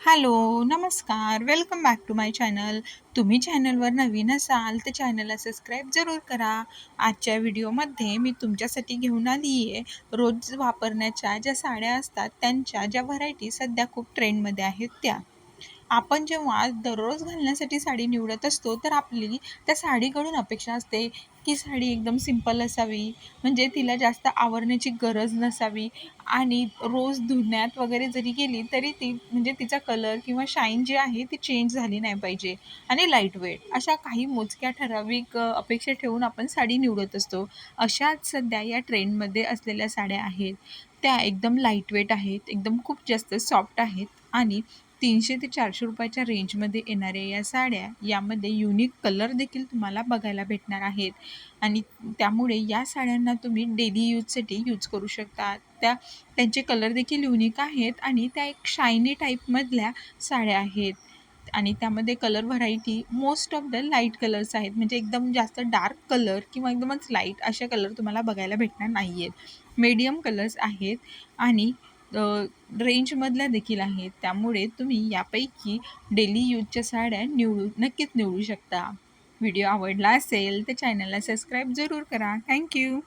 Hello, नमस्कार. Welcome back to my channel. तुम्ही चॅनलवर नवीन असाल तर चॅनलला सबस्क्राईब जरूर करा. आजच्या व्हिडिओमध्ये मी तुमच्यासाठी घेऊन आली आहे रोज वापरण्याच्या ज्या साड्या असतात त्यांच्या ज्या व्हरायटी सध्या खूप ट्रेंडमध्ये आहेत त्या. आपण जेव्हा दररोज घालण्यासाठी साडी निवडत असतो तर आपली त्या साडीकडून अपेक्षा असते की साडी एकदम सिंपल असावी. म्हणजे तिला जास्त आवरण्याची गरज नसावी. आणि रोज धुण्यात वगैरे जरी गेली तरी ती म्हणजे तिचा कलर किंवा शाईन जी आहे ती चेंज झाली नाही पाहिजे. आणि लाइट वेट अशा काही मोजक्या ठराविक अपेक्षा ठेवून आपण साडी निवडत असतो. अशाच सध्या या ट्रेंडमध्ये असलेल्या साड्या आहेत. त्या एकदम लाइट वेट आहेत एकदम खूप जास्त सॉफ्ट आहेत आणि तीनशे ते चारशे रुपयाच्या रेंजमध्ये येणाऱ्या या साड्या यामध्ये युनिक कलर देखील तुम्हाला बघायला भेटणार आहेत. आणि त्यामुळे या साड्यांना तुम्ही डेली यूजसाठी यूज करू शकता. त्या त्यांचे कलर देखील युनिक आहेत आणि त्या एक शायनी टाईपमधल्या साड्या आहेत. आणि त्यामध्ये colour variety most of the light colours आहेत. म्हणजे एकदम जास्त डार्क कलर किंवा एकदमच लाइट अशा कलर तुम्हाला बघायला भेटणार नाही आहेत मीडियम कलर्स आहेत. आणि रेंजमधल्या देखील आहेत. त्यामुळे तुम्ही यापैकी डेली यूजच्या साड्या निवडू नक्कीच निवडू शकता. व्हिडिओ आवडला असेल तर चॅनलला सबस्क्राईब जरूर करा. थँक्यू